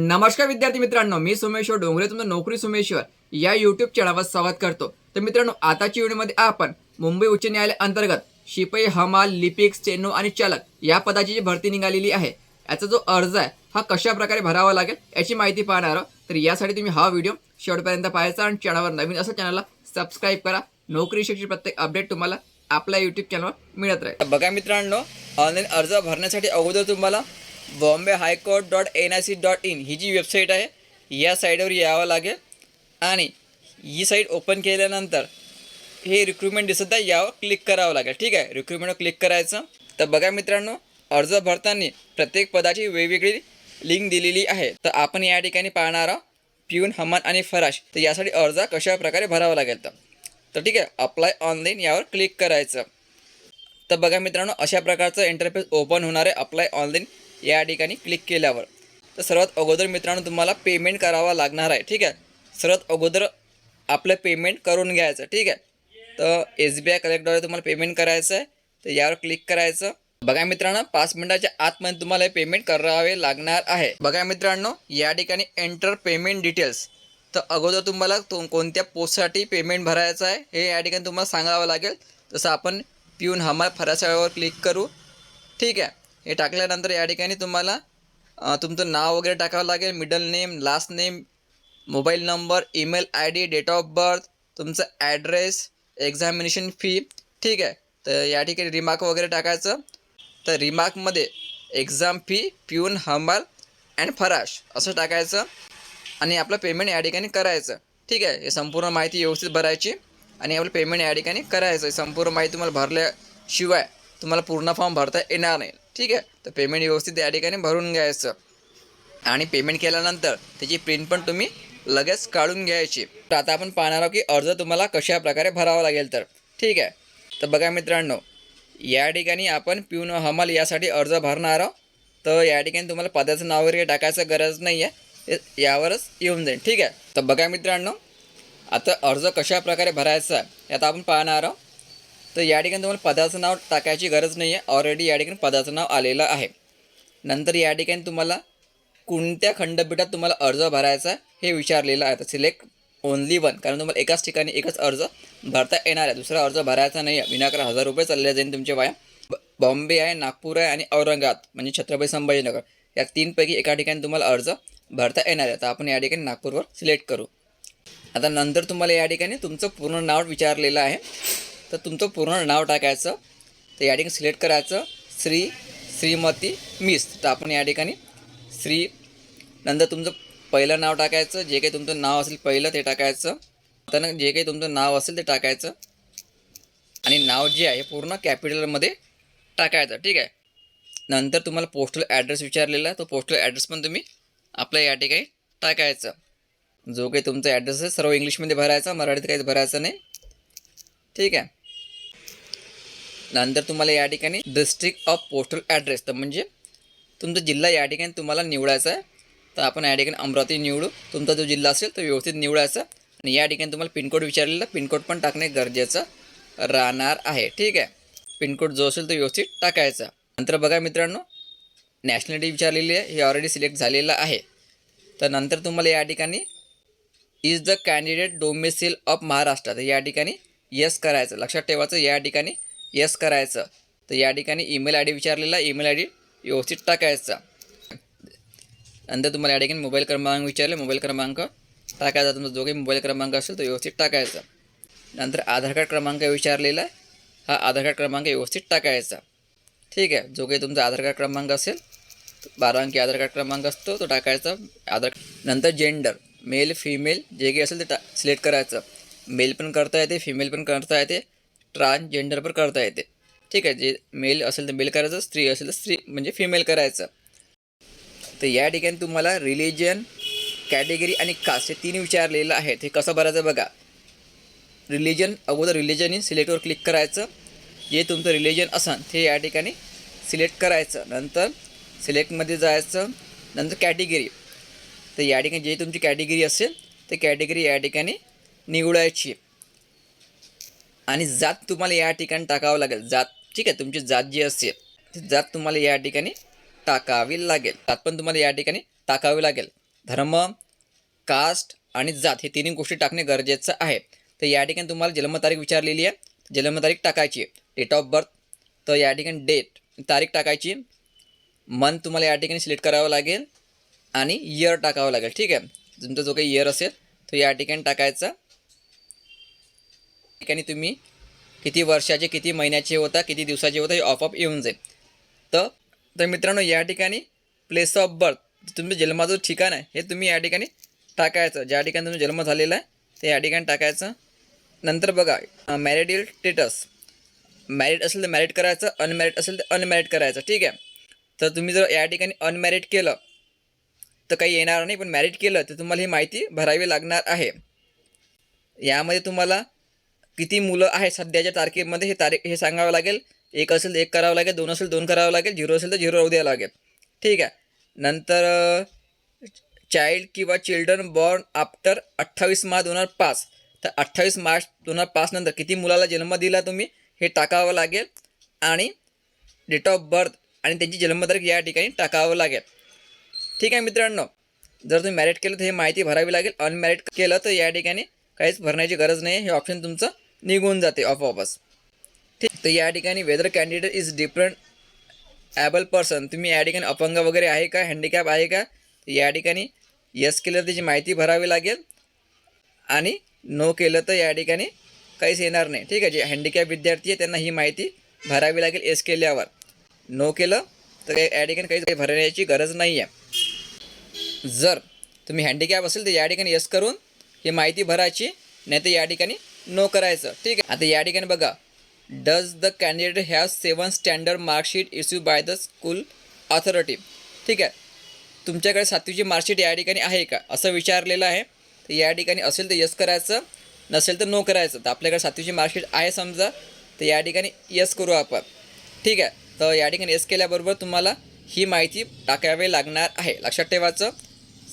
नमस्कार विद्यार्थी मित्रांनो मी सोमेश्वर डोंगरे तुमचं नोकरी सोमेश्वर या युट्यूब चॅनलवर स्वागत करतो. तर मित्रांनो आताच्या व्हिडिओमध्ये आपण मुंबई उच्च न्यायालय अंतर्गत शिपाई हमाल लिपिक स्टेनो आणि चालक या पदाची जी भरती निघालेली आहे याचा जो अर्ज आहे हा कशा प्रकारे भरावा लागेल याची माहिती पाहणार आहोत. तर यासाठी तुम्ही हा व्हिडिओ शेवटपर्यंत पाहायचा आणि चॅनलवर नवीन असं चॅनलला सबस्क्राईब करा. नोकरी शिक्षण प्रत्येक अपडेट तुम्हाला आपल्या यूट्यूब चॅनलवर मिळत राहील. बघा मित्रांनो ऑनलाईन अर्ज भरण्यासाठी अगोदर तुम्हाला Bombay high court dot N I C dot in ही जी वेबसाईट आहे. या साईटवर यावं लागेल. आणि ही साईट ओपन केल्यानंतर हे रिक्रुटमेंट दिसत आहे यावर क्लिक करावं लागेल. ठीक आहे? रिक्रुटमेंटवर क्लिक करायचं. तर बघा मित्रांनो अर्ज भरताना प्रत्येक पदाची वेगवेगळी लिंक दिलेली आहे. तर आपण या ठिकाणी पाहणार आहोत पिऊन हमान आणि फराश. तर यासाठी अर्ज कशा प्रकारे भरावा लागेल तर? तर ठीक आहे अप्लाय ऑनलाईन यावर क्लिक करायचं. तर बघा मित्रांनो अशा प्रकारचं इंटरफेस ओपन होणार आहे अप्लाय ऑनलाईन या ठिकाणी क्लिक केल्यावर. तर सर्वात अगोदर मित्रांनो तुम्हाला पेमेंट करावा लागणार आहे ठीक आहे? सर्वात अगोदर आपलं पेमेंट करून घ्यायचं ठीक आहे? तर एस बी आय कलेक्टरद्वारे तुम्हाला पेमेंट करायचं आहे. तर यावर क्लिक करायचं. बघा मित्रांनो पाच मिनिटाच्या आतमध्ये तुम्हाला हे पेमेंट करावे लागणार आहे. बघा मित्रांनो या ठिकाणी एंटर पेमेंट डिटेल्स तर अगोदर तुम्हाला तो कोणत्या पोस्टसाठी पेमेंट भरायचं आहे हे या ठिकाणी तुम्हाला सांगावं लागेल. तसं आपण पिऊन हमाल फरासावर क्लिक करू ठीक आहे? हे टाकल्यानंतर या ठिकाणी तुम्हाला तुमचं नाव वगैरे टाकावं लागेल middle name last name mobile number email I D date of birth तुमचं ॲड्रेस एक्झामिनेशन फी ठीक आहे. तर या ठिकाणी रिमार्क वगैरे टाकायचं. तर रिमार्कमध्ये एक्झाम फी पिऊन हमाल अँड फराश असं टाकायचं. आणि आपलं पेमेंट या ठिकाणी करायचं. ठीक आहे. हे संपूर्ण माहिती व्यवस्थित भरायची. आणि आपलं पेमेंट या ठिकाणी करायचं. संपूर्ण माहिती तुम्हाला भरल्याशिवाय तुम्हाला पूर्ण फॉर्म भरता येणार नाही. ठीक आहे? तर पेमेंट व्यवस्थित या ठिकाणी भरून घ्यायचं. आणि पेमेंट केल्यानंतर त्याची प्रिंट पण तुम्ही लगेच काढून घ्यायची. तर आता आपण पाहणार आहोत की अर्ज तुम्हाला कशा प्रकारे भरावा लागेल तर. ठीक आहे? तर बघा मित्रांनो या ठिकाणी आपण पिऊन हमाल यासाठी अर्ज भरणार आहोत. तर या ठिकाणी तुम्हाला पदाचं नाव वगैरे टाकायचं गरज नाही आहे यावरच येऊन जाईल. ठीक आहे? तर बघा मित्रांनो आता अर्ज कशा प्रकारे भरायचा आहे आता आपण पाहणार आहोत. तर या ठिकाणी तुम्हाला पदाचं नाव टाकायची गरज नाही आहे ऑलरेडी या ठिकाणी पदाचं नाव आलेलं आहे. नंतर या ठिकाणी तुम्हाला कोणत्या खंडपीठात तुम्हाला अर्ज भरायचा आहे हे विचारलेलं आहे. तर सिलेक्ट ओनली वन कारण तुम्हाला एकाच ठिकाणी एकच अर्ज भरता येणार आहे. दुसरा अर्ज भरायचा नाही आहे विनाकार हजार रुपये चालले जाईल तुमचे वाया. ब- बॉम्बे आहे नागपूर आहे आणि औरंगाबाद म्हणजे छत्रपती संभाजीनगर. या तीनपैकी एका ठिकाणी तुम्हाला अर्ज भरता येणार आहे. तर आपण या ठिकाणी नागपूरवर सिलेक्ट करू. आता नंतर तुम्हाला या ठिकाणी तुमचं पूर्ण नाव विचारलेलं आहे. तर तुमचं पूर्ण नाव टाकायचं तर या ठिकाणी सिलेक्ट करायचं श्री श्रीमती मिस. तर आपण या ठिकाणी श्री नंतर तुमचं पहिलं नाव टाकायचं जे काही तुमचं नाव असेल पहिलं ते टाकायचं. त्यानं जे काही तुमचं नाव असेल ते टाकायचं. आणि नाव जे आहे पूर्ण कॅपिटलमध्ये टाकायचं ठीक आहे? नंतर तुम्हाला पोस्टल ॲड्रेस विचारलेला तो पोस्टल ॲड्रेस पण तुम्ही आपल्या या ठिकाणी टाकायचं. जो काही तुमचा ॲड्रेस आहे सर्व इंग्लिशमध्ये भरायचा मराठीत काहीच भरायचं नाही. ठीक आहे? नंतर तुम्हाला या ठिकाणी डिस्ट्रिक्ट ऑफ पोस्टल ॲड्रेस तर म्हणजे तुमचा जिल्हा या ठिकाणी तुम्हाला निवडायचा आहे. तर आपण या ठिकाणी अमरावती निवडू. तुमचा जो जिल्हा असेल तो व्यवस्थित निवडायचा. आणि या ठिकाणी तुम्हाला पिनकोड विचारलेला पिनकोड पण टाकणे गरजेचं राहणार आहे. ठीक आहे? पिनकोड जो असेल तो व्यवस्थित टाकायचा. नंतर बघा मित्रांनो नॅशनॅलिटी विचारलेली आहे. हे ऑलरेडी सिलेक्ट झालेलं आहे. तर नंतर तुम्हाला या ठिकाणी is the candidate domicile of Maharashtra तर या ठिकाणी यस करायचं. लक्षात ठेवायचं या ठिकाणी यस करायचं. तर या ठिकाणी ईमेल आय डी विचारलेला ईमेल आय डी व्यवस्थित टाकायचा. नंतर तुम्हाला या ठिकाणी मोबाईल क्रमांक विचारले मोबाईल क्रमांक टाकायचा. तुमचा जो काही मोबाईल क्रमांक असेल तो व्यवस्थित टाकायचा. नंतर आधार कार्ड क्रमांक विचारलेला हा आधार कार्ड क्रमांक व्यवस्थित टाकायचा. ठीक आहे? जो काही तुमचा आधार कार्ड क्रमांक असेल बारा अंकी आधार कार्ड क्रमांक असतो तो टाकायचा. आधार नंतर जेंडर मेल फिमेल जे काही असेल ते टा सिलेक्ट करायचं. मेल पण करता येते फिमेल पण करता येते. ट्रान्सजेंडर पण करता येते. ठीक आहे जे मेल असेल तर मेल करायचं स्त्री असेल तर स्त्री म्हणजे फिमेल करायचं. तर या ठिकाणी तुम्हाला रिलिजन कॅटेगरी आणि कास्ट हे तीन विचारलेलं आहे ते कसं भरायचं बघा. रिलिजन अगोदर रिलिजन इन सिलेक्टवर क्लिक करायचं. जे तुमचं रिलिजन असेल ते या ठिकाणी सिलेक्ट करायचं. नंतर सिलेक्टमध्ये जायचं नंतर कॅटेगरी तर या ठिकाणी जे तुमची कॅटेगरी असेल ते कॅटेगरी या ठिकाणी निवडायची. आणि जात तुम्हाला या ठिकाणी टाकावं लागेल. जात ठीक आहे तुमची जात जी असेल ती जात तुम्हाला या ठिकाणी टाकावी लागेल. जात पण तुम्हाला या ठिकाणी टाकावी लागेल. धर्म कास्ट आणि जात हे तिन्ही गोष्टी टाकणे गरजेचं आहे. तर या ठिकाणी तुम्हाला जन्मतारीख विचारलेली आहे. जन्मतारीख टाकायची डेट ऑफ बर्थ तर या ठिकाणी डेट तारीख टाकायची मंथ तुम्हाला या ठिकाणी सिलेक्ट करावं लागेल आणि इयर टाकावं लागेल. ठीक आहे? तुमचा जो काही इयर असेल तो या ठिकाणी टाकायचा. ठिकाणी तुम्ही किती वर्षाचे किती महिन्याचे होता किती दिवसाचे होता हे ऑफअप येऊन जाईल. तर तर मित्रांनो या ठिकाणी प्लेस ऑफ बर्थ तुमचं जन्माचं ठिकाण आहे हे तुम्ही या ठिकाणी टाकायचं. ज्या ठिकाणी तुमचा जन्म झालेला आहे ते या ठिकाणी टाकायचं. नंतर बघा मॅरिडियल स्टेटस मॅरिड असेल तर मॅरिड करायचं अनमॅरिड असेल तर अनमॅरिड करायचं ठीक आहे? तर तुम्ही जर या ठिकाणी अनमॅरिड केलं तर काही येणार नाही पण मॅरिड केलं तर तुम्हाला ही माहिती भरावी लागणार आहे. यामध्ये तुम्हाला किती मुलं आहेत सध्याच्या तारखेमध्ये हे तारीख हे सांगावं लागेल. एक असेल तर एक करावं लागेल दोन असेल दोन करावं लागेल झिरो असेल तर झिरो राहू द्यावं लागेल. ठीक आहे. नंतर चाइल्ड किंवा चिल्ड्रन बॉर्न आफ्टर अठ्ठावीस मार्च दोन हजार पाच. तर अठ्ठावीस मार्च दोन हजार पाच नंतर किती मुलाला जन्म दिला तुम्ही हे टाकावं लागेल. आणि डेट ऑफ बर्थ आणि त्यांची जन्मतारीख या ठिकाणी टाकावं लागेल. ठीक आहे मित्रांनो. जर तुम्ही मॅरिट केलं तर हे माहिती भरावी लागेल. अनमॅरिट केलं तर या ठिकाणी काहीच भरण्याची गरज नाही. हे ऑप्शन तुमचं निघून जाते आपोआपच. ठीक तर या ठिकाणी whether candidate is different able person तुम्ही या ठिकाणी अपंग वगैरे आहे का? हँडिकॅप आहे का? या ठिकाणी यस केलं तर त्याची माहिती भरावी लागेल. आणि नो केलं तर या ठिकाणी काहीच येणार नाही. ठीक आहे जे हँडिकॅप विद्यार्थी आहे त्यांना ही माहिती भरावी लागेल एस केल्यावर. नो केलं तर काही या ठिकाणी काही भरण्याची गरज नाही आहे जर तुम्ही हँडिकॅप असेल तर या ठिकाणी यस करून ही माहिती भरायची नाही तर या ठिकाणी नो करायचं. ठीक आहे. आता या ठिकाणी बघा. Does the candidate have seven standard marksheet issue by the school authority ठीक आहे. तुमच्याकडे सातवीची मार्कशीट या ठिकाणी आहे का? असं विचारलेलं आहे. तर या ठिकाणी असेल तर यस करायचं. नसेल तर नो करायचं. तर आपल्याकडे सातवीची मार्कशीट आहे समजा. तर या ठिकाणी यस करू आपण. ठीक आहे. तर या ठिकाणी यस केल्याबरोबर तुम्हाला ही माहिती टाकावी लागणार आहे. लक्षात ठेवायचं.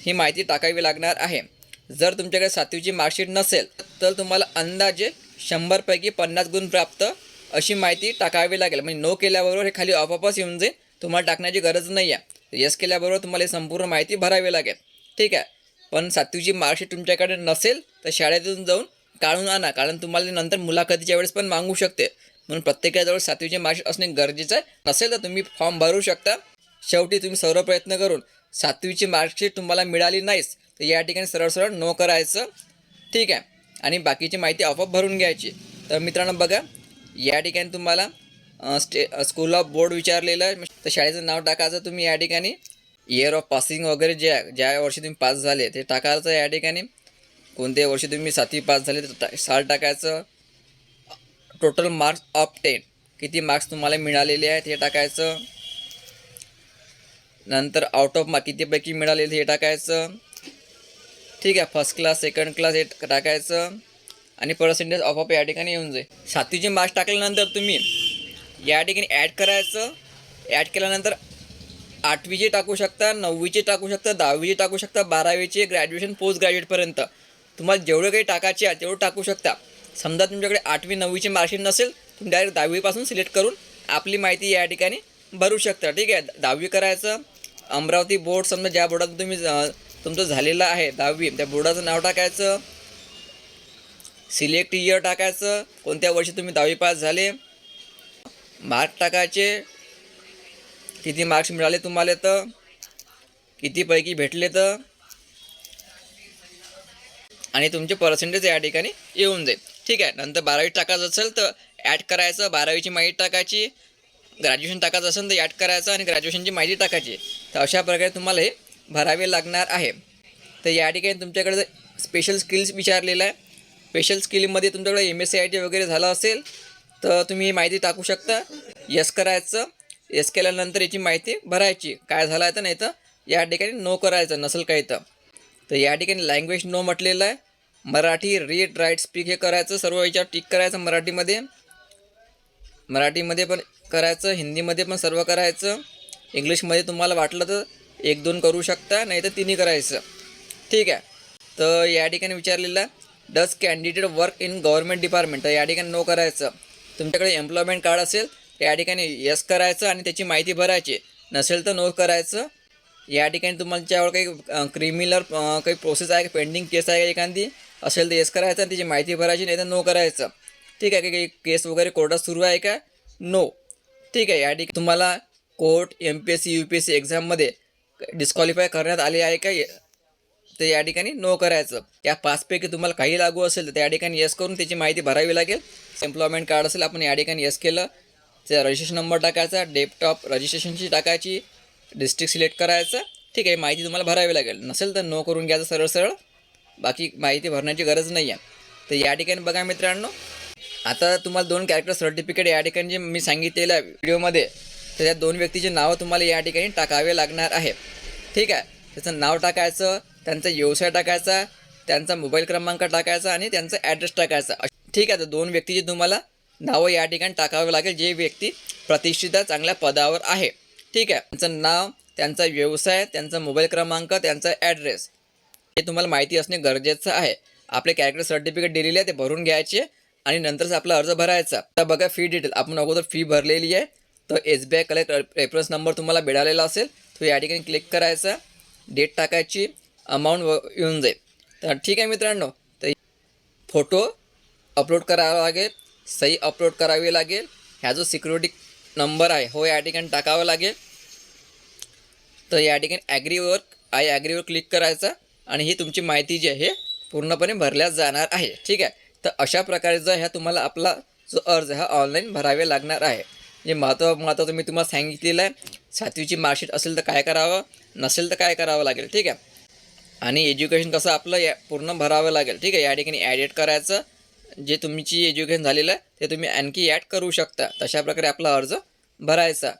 ही माहिती टाकावी लागणार आहे. जर तुमच्याकडे सातवीची मार्कशीट नसेल तर तुम्हाला अंदाजे शंभरपैकी पन्नास गुण प्राप्त अशी माहिती टाकावी लागेल. म्हणजे नो केल्याबरोबर हे खाली ऑपऑपच येऊन जाईल. तुम्हाला टाकण्याची गरज नाही आहे यस केल्याबरोबर तुम्हाला संपूर्ण माहिती भरावी लागेल. ठीक आहे? पण सातवीची मार्कशीट तुमच्याकडे नसेल तर शाळेतून जाऊन काढून आणा. कारण तुम्हाला नंतर मुलाखतीच्या वेळेस पण मागू शकते. म्हणून प्रत्येकाजवळ सातवीची मार्कशीट असणे गरजेचं आहे. नसेल तर तुम्ही फॉर्म भरू शकता. शेवटी तुम्ही सर्व प्रयत्न करून सातवीची मार्कशीट तुम्हाला मिळाली नाहीच तर या ठिकाणी सरळ सरळ नो करायचं. ठीक आहे. आणि बाकीची माहिती आपोआप भरून घ्यायची. तर मित्रांनो बघा या ठिकाणी तुम्हाला स्टे स्कूल ऑफ बोर्ड विचारलेलं आहे. तर शाळेचं नाव टाकायचं तुम्ही या ठिकाणी. इयर ऑफ पासिंग वगैरे जे आहे ज्या वर्षी तुम्ही पास झाले ते टाकायचं या ठिकाणी. कोणत्या वर्षी तुम्ही सातवी पास झाले तर टा- साल टाकायचं. टोटल मार्क्स ऑफ टेन किती मार्क्स तुम्हाला मिळालेले आहेत हे टाकायचं. नंतर आउट ऑफ मार्क कितीपैकी मिळालेलं हे टाकायचं. ठीक आहे फर्स्ट क्लास सेकंड क्लास हे टाकायचं. आणि पर्सेंटेज ऑफ ऑफ या ठिकाणी येऊन जाईल. सातवीचे मार्क्स टाकल्यानंतर तुम्ही या ठिकाणी ॲड करायचं. ॲड केल्यानंतर आठवीचे टाकू शकता नववीचे टाकू शकता दहावीचे टाकू शकता बारावीचे ग्रॅज्युएशन पोस्ट ग्रॅज्युएटपर्यंत तुम्हाला जेवढं काही टाकायचे आहे तेवढं टाकू शकता. समजा तुमच्याकडे आठवी नववीची मार्कशीट नसेल तुम्ही डायरेक्ट दहावीपासून सिलेक्ट करून आपली माहिती या ठिकाणी भरू शकता. ठीक आहे दहावी करायचं. अमरावती बोर्ड समजा ज्या बोर्डात तुम्ही तुमचं झालेलं आहे दहावी त्या बोर्डाचं नाव टाकायचं. सिलेक्ट इयर टाकायचं. कोणत्या वर्षी तुम्ही दहावी पास झाले? मार्क टाकायचे. किती मार्क्स मिळाले तुम्हाला तर कितीपैकी भेटले तर आणि तुमचे पर्सेंटेज या ठिकाणी येऊन जाईल. ठीक आहे नंतर बारावी टाकायचं असेल तर ॲड करायचं. बारावीची माहिती टाकायची. ग्रॅज्युएशन टाकायचं असेल तर ॲड करायचं आणि ग्रॅज्युएशनची माहिती टाकायची. तर अशा प्रकारे तुम्हाला हे भरावे लागणार आहे. तर या ठिकाणी तुमच्याकडे स्पेशल स्किल्स विचारलेलं आहे. स्पेशल स्किलमध्ये तुमच्याकडे M S C I T वगैरे झालं असेल तर तुम्ही माहिती टाकू शकता. यस करायचं यस केल्यानंतर याची माहिती भरायची. काय झालं आहे तर नाही तर या ठिकाणी नो करायचं नसेल काही तर. तर या ठिकाणी लँग्वेज नो म्हटलेलं आहे. मराठी रीड राईट स्पीक हे करायचं सर्व याच्यावर टिक करायचं मराठीमध्ये. मराठीमध्ये पण करायचं हिंदीमध्ये पण सर्व करायचं. इंग्लिशमध्ये तुम्हाला वाटलं तर एक दोन करू शकता नाही तर तिन्ही करायचं. ठीक आहे. तर या ठिकाणी विचारलेलं does candidate work in government department तर या ठिकाणी नो करायचं. तुमच्याकडे एम्प्लॉयमेंट कार्ड असेल तर या ठिकाणी यस करायचं आणि त्याची माहिती भरायची. नसेल तर नो करायचं. या ठिकाणी तुमच्यावर काही क्रिमिनल काही प्रोसेस आहे पेंडिंग केस आहे का एखादी असेल तर येस करायचं आणि त्याची माहिती भरायची नाही तर नो करायचं. ठीक आहे काही केस वगैरे कोर्टात सुरू आहे का? नो ठीक आहे या ठिकाणी तुम्हाला court M P S C U P S C एक्झाममध्ये डिस्क्वालिफाय करण्यात आले आहे का? तर या ठिकाणी नो करायचं. या पाचपैकी तुम्हाला काही लागू असेल तर त्या ठिकाणी येस करून त्याची माहिती भरावी लागेल. एम्प्लॉयमेंट कार्ड असेल आपण या ठिकाणी येस केलं. त्याचा रजिस्ट्रेशन नंबर टाकायचा डेपटॉप रजिस्ट्रेशनची टाकायची डिस्ट्रिक्ट सिलेक्ट करायचं. ठीक आहे माहिती तुम्हाला भरावी लागेल. नसेल तर नो करून घ्यायचं सरळ सरळ. बाकी माहिती भरण्याची गरज नाही आहे तर या ठिकाणी बघा मित्रांनो. आता तुम्हाला दोन कॅरेक्टर सर्टिफिकेट या ठिकाणी जे मी सांगितलेलं आहे व्हिडिओमध्ये तर त्या दोन व्यक्तीची नावं तुम्हाला या ठिकाणी टाकावे लागणार आहे. ठीक आहे? त्याचं नाव टाकायचं त्यांचा व्यवसाय टाकायचा त्यांचा मोबाईल क्रमांक टाकायचा आणि त्यांचा ॲड्रेस टाकायचा. ठीक आहे? तर दोन व्यक्तीची तुम्हाला नावं या ठिकाणी टाकावं लागेल. जे व्यक्ती प्रतिष्ठित चांगल्या पदावर आहे. ठीक आहे? त्यांचं नाव त्यांचा व्यवसाय त्यांचा मोबाईल क्रमांक त्यांचा ॲड्रेस. हे तुम्हाला माहिती असणे गरजेचं आहे. आपले कॅरेक्टर सर्टिफिकेट दिलेले आहे ते भरून घ्यायचे आणि नंतरच आपला अर्ज भरायचा. तर बघा फी डिटेल आपण अगोदर फी भरलेली आहे. तर S B I collect reference number तुम्हाला मिळालेला असेल तो या ठिकाणी क्लिक करायचा डेट टाकायची अमाऊंट व येऊन जाईल. तर ठीक आहे मित्रांनो तर फोटो अपलोड करावा लागेल सही अपलोड करावी लागेल. ह्या जो सिक्युरिटी नंबर आहे हो या ठिकाणी टाकावा लागेल. तर या ठिकाणी ॲग्रीवर आय ॲग्रीवर क्लिक करायचा आणि ही तुमची माहिती जी आहे हे पूर्णपणे भरल्या जाणार आहे. ठीक आहे? तर अशा प्रकारे जर ह्या तुम्हाला आपला जो अर्ज हा ऑनलाईन भरावे लागणार आहे. म्हणजे जे महत्त्व महत्त्वाचं मी तुम्हाला सांगितलेलं आहे. सातवीची मार्कशीट असेल तर काय करावं? नसेल तर काय करावं लागेल ठीक आहे? आणि एज्युकेशन कसं आपलं या पूर्ण भरावं लागेल ठीक आहे? या ठिकाणी ॲडिट करायचं. जे तुमची एज्युकेशन झालेलं आहे ते तुम्ही आणखी ॲड करू शकता. तशा प्रकारे आपला अर्ज भरायचा.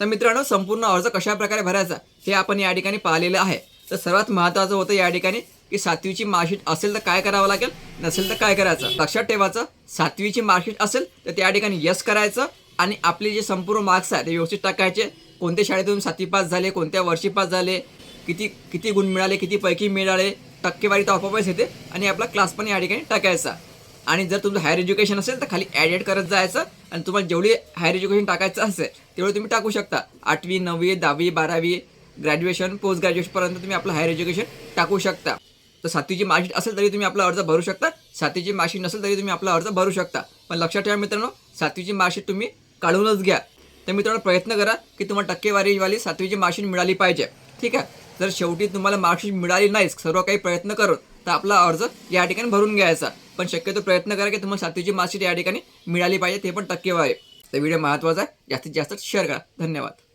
तर मित्रांनो संपूर्ण अर्ज कशा प्रकारे भरायचा हे आपण या ठिकाणी पाहिलेलं आहे. तर सर्वात महत्त्वाचं होतं या ठिकाणी की सातवीची मार्कशीट असेल तर काय करावं लागेल? नसेल तर काय करायचं? लक्षात ठेवायचं सातवीची मार्कशीट असेल तर त्या ठिकाणी यस करायचं. आणि आपले जे संपूर्ण मार्क्स आहेत ते व्यवस्थित टाकायचे. कोणत्या शाळेतून सातवी पास झाले कोणत्या वर्षी पास झाले किती किती गुण मिळाले किती पैकी मिळाले टक्केवारी तर आपोआपच येते आणि आपला क्लास पण या ठिकाणी टाकायचा. आणि जर तुमचं हायर एज्युकेशन असेल तर खाली ॲडेड करत जायचं आणि तुम्हाला जेवढी हायर एज्युकेशन टाकायचं असेल तेवढं तुम्ही टाकू शकता. आठवी नववी दहावी बारावी ग्रॅज्युएशन पोस्ट ग्रॅज्युएशनपर्यंत तुम्ही आपलं हायर एज्युकेशन टाकू शकता. तर सातवीची मार्कशीट असेल तरी तुम्ही आपला अर्ज भरू शकता. सातवीची मार्कशीट नसेल तरी तुम्ही आपला अर्ज भरू शकता. पण लक्षात ठेवा मित्रांनो सातवीची मार्कशीट तुम्ही काढूनच घ्या. तर मित्रांनो प्रयत्न करा की तुम्हाला टक्केवारीवाली सातवीची मार्कशीट मिळाली पाहिजे. ठीक आहे? जर शेवटी तुम्हाला मार्कशीट मिळाली नाही सर्व काही प्रयत्न करून तर आपला अर्ज या ठिकाणी भरून घ्यायचा. पण शक्यतो प्रयत्न करा की तुम्हाला सातवीची मार्कशीट या ठिकाणी मिळाली पाहिजे ते पण टक्केवारी. तर व्हिडिओ महत्त्वाचा आहे जास्तीत जास्त शेअर करा. धन्यवाद.